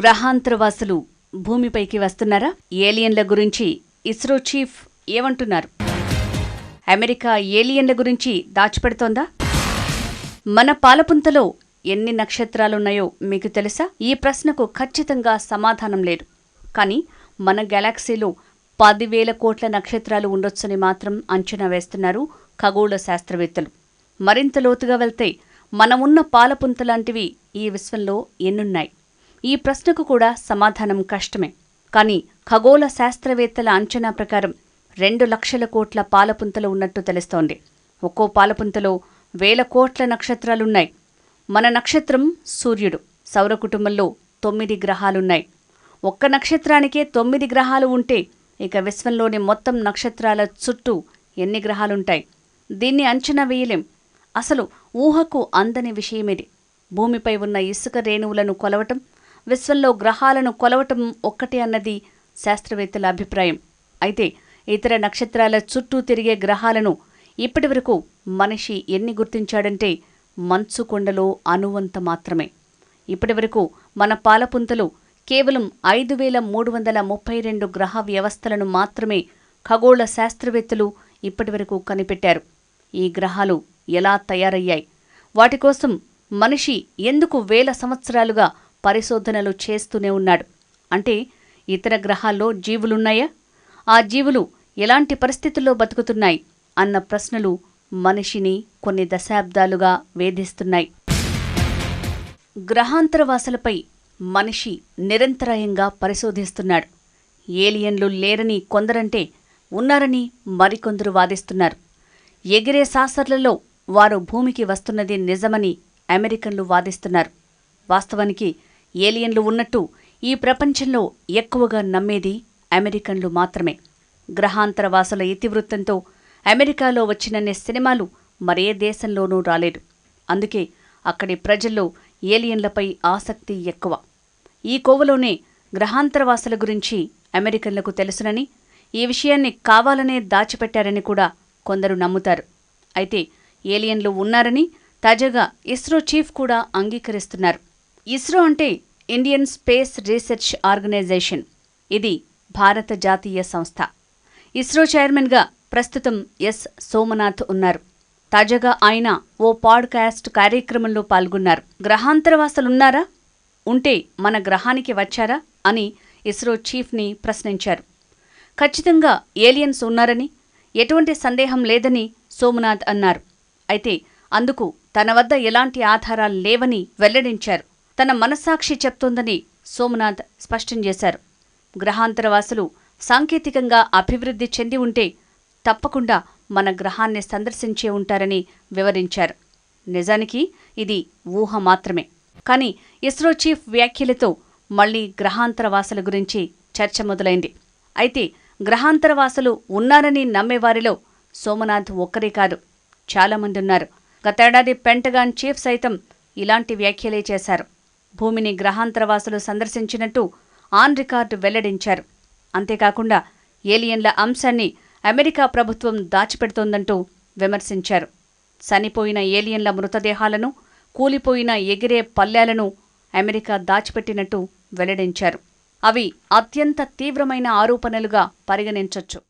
గ్రహాంతరవాసులు భూమిపైకి వస్తున్నారా? ఏలియన్ల గురించి ఇస్రో చీఫ్ ఏమంటున్నారు? అమెరికా ఏలియన్ల గురించి దాచిపెడుతోందా? మన పాలపుంతలో ఎన్ని నక్షత్రాలున్నాయో మీకు తెలుసా? ఈ ప్రశ్నకు ఖచ్చితంగా సమాధానం లేదు. కానీ మన గెలాక్సీలో పదివేల కోట్ల నక్షత్రాలు ఉండొచ్చని మాత్రం అంచనా వేస్తున్నారు ఖగోళ శాస్త్రవేత్తలు. మరింత లోతుగా వెళ్తే మనమున్న పాలపుంత లాంటివి ఈ విశ్వంలో ఎన్నున్నాయి? ఈ ప్రశ్నకు కూడా సమాధానం కష్టమే. కానీ ఖగోళ శాస్త్రవేత్తల అంచనా ప్రకారం రెండు లక్షల కోట్ల పాలపుంతలు ఉన్నట్టు తెలుస్తోంది. ఒక్కో పాలపుంతలో వేల కోట్ల నక్షత్రాలున్నాయి. మన నక్షత్రం సూర్యుడు. సౌర కుటుంబంలో తొమ్మిది గ్రహాలున్నాయి. ఒక్క నక్షత్రానికే తొమ్మిది గ్రహాలు ఉంటే ఇక విశ్వంలోని మొత్తం నక్షత్రాల చుట్టూ ఎన్ని గ్రహాలుంటాయి? దీన్ని అంచనా వేయలేం. అసలు ఊహకు అందని విషయమిది. భూమిపై ఉన్న ఇసుక రేణువులను కొలవటం విశ్వంలో గ్రహాలను కొలవటం ఒక్కటే అన్నది శాస్త్రవేత్తల అభిప్రాయం. అయితే ఇతర నక్షత్రాల చుట్టూ తిరిగే గ్రహాలను ఇప్పటివరకు మనిషి ఎన్ని గుర్తించాడంటే మంచు కొండలో అనువంత మాత్రమే. ఇప్పటివరకు మన పాలపుంతలు కేవలం ఐదు వేల మూడు వందల ముప్పై రెండు గ్రహ వ్యవస్థలను మాత్రమే ఖగోళ శాస్త్రవేత్తలు ఇప్పటివరకు కనిపెట్టారు. ఈ గ్రహాలు ఎలా తయారయ్యాయి? వాటి కోసం మనిషి ఎందుకు వేల సంవత్సరాలుగా పరిశోధనలు చేస్తూనే ఉన్నాడు. అంటే ఇతర గ్రహాల్లో జీవులున్నాయా? ఆ జీవులు ఎలాంటి పరిస్థితుల్లో బతుకుతున్నాయి? అన్న ప్రశ్నలు మనిషిని కొన్ని దశాబ్దాలుగా వేధిస్తున్నాయి. గ్రహాంతరవాసులపై మనిషి నిరంతరాయంగా పరిశోధిస్తున్నాడు. ఏలియన్లు లేరని కొందరంటే ఉన్నారని మరికొందరు వాదిస్తున్నారు. ఎగిరే సాసర్లలో వారు భూమికి వస్తున్నది నిజమని అమెరికన్లు వాదిస్తున్నారు. వాస్తవానికి ఏలియన్లు ఉన్నట్టు ఈ ప్రపంచంలో ఎక్కువగా నమ్మేది అమెరికన్లు మాత్రమే. గ్రహాంతరవాసుల ఇతివృత్తంతో అమెరికాలో వచ్చినన్ని సినిమాలు మరే దేశంలోనూ రాలేదు. అందుకే అక్కడి ప్రజల్లో ఏలియన్లపై ఆసక్తి ఎక్కువ. ఈ కోవలోనే గ్రహాంతరవాసుల గురించి అమెరికన్లకు తెలుసునని ఈ విషయాన్ని కావాలనే దాచిపెట్టారని కూడా కొందరు నమ్ముతారు. అయితే ఏలియన్లు ఉన్నారని తాజాగా ఇస్రో చీఫ్ కూడా అంగీకరిస్తున్నారు. ఇస్రో అంటే ఇండియన్ స్పేస్ రీసెర్చ్ ఆర్గనైజేషన్. ఇది భారత జాతీయ సంస్థ. ఇస్రో చైర్మన్గా ప్రస్తుతం ఎస్. సోమనాథ్ ఉన్నారు. తాజాగా ఆయన ఓ పాడ్కాస్ట్ కార్యక్రమంలో పాల్గొన్నారు. గ్రహాంతరవాసులున్నారా? ఉంటే మన గ్రహానికి వచ్చారా? అని ఇస్రో చీఫ్ని ప్రశ్నించారు. ఖచ్చితంగా ఏలియన్స్ ఉన్నారని ఎటువంటి సందేహం లేదని సోమనాథ్ అన్నారు. అయితే అందుకు తన వద్ద ఎలాంటి ఆధారాలు లేవని వెల్లడించారు. తన మనస్సాక్షి చెప్తోందని సోమనాథ్ స్పష్టం చేశారు. గ్రహాంతరవాసులు సాంకేతికంగా అభివృద్ధి చెంది ఉంటే తప్పకుండా మన గ్రహాన్ని సందర్శించే ఉంటారని వివరించారు. నిజానికి ఇది ఊహ మాత్రమే. కానీ ఇస్రో చీఫ్ వ్యాఖ్యలతో మళ్ళీ గ్రహాంతరవాసుల గురించి చర్చ మొదలైంది. అయితే గ్రహాంతరవాసులు ఉన్నారని నమ్మేవారిలో సోమనాథ్ ఒక్కరే కాదు. చాలామంది ఉన్నారు గతేడాది పెంటగాన్ చీఫ్ సైతం ఇలాంటి వ్యాఖ్యలే చేశారు. భూమిని గ్రహాంతరవాసులు సందర్శించినట్టు ఆన్ రికార్డు వెల్లడించారు. అంతేకాకుండా ఏలియన్ల అంశాన్ని అమెరికా ప్రభుత్వం దాచిపెడుతోందంటూ విమర్శించారు. చనిపోయిన ఏలియన్ల మృతదేహాలను కూలిపోయిన ఎగిరే పల్లెలను అమెరికా దాచిపెట్టినట్టు వెల్లడించారు. అవి అత్యంత తీవ్రమైన ఆరోపణలుగా పరిగణించొచ్చు.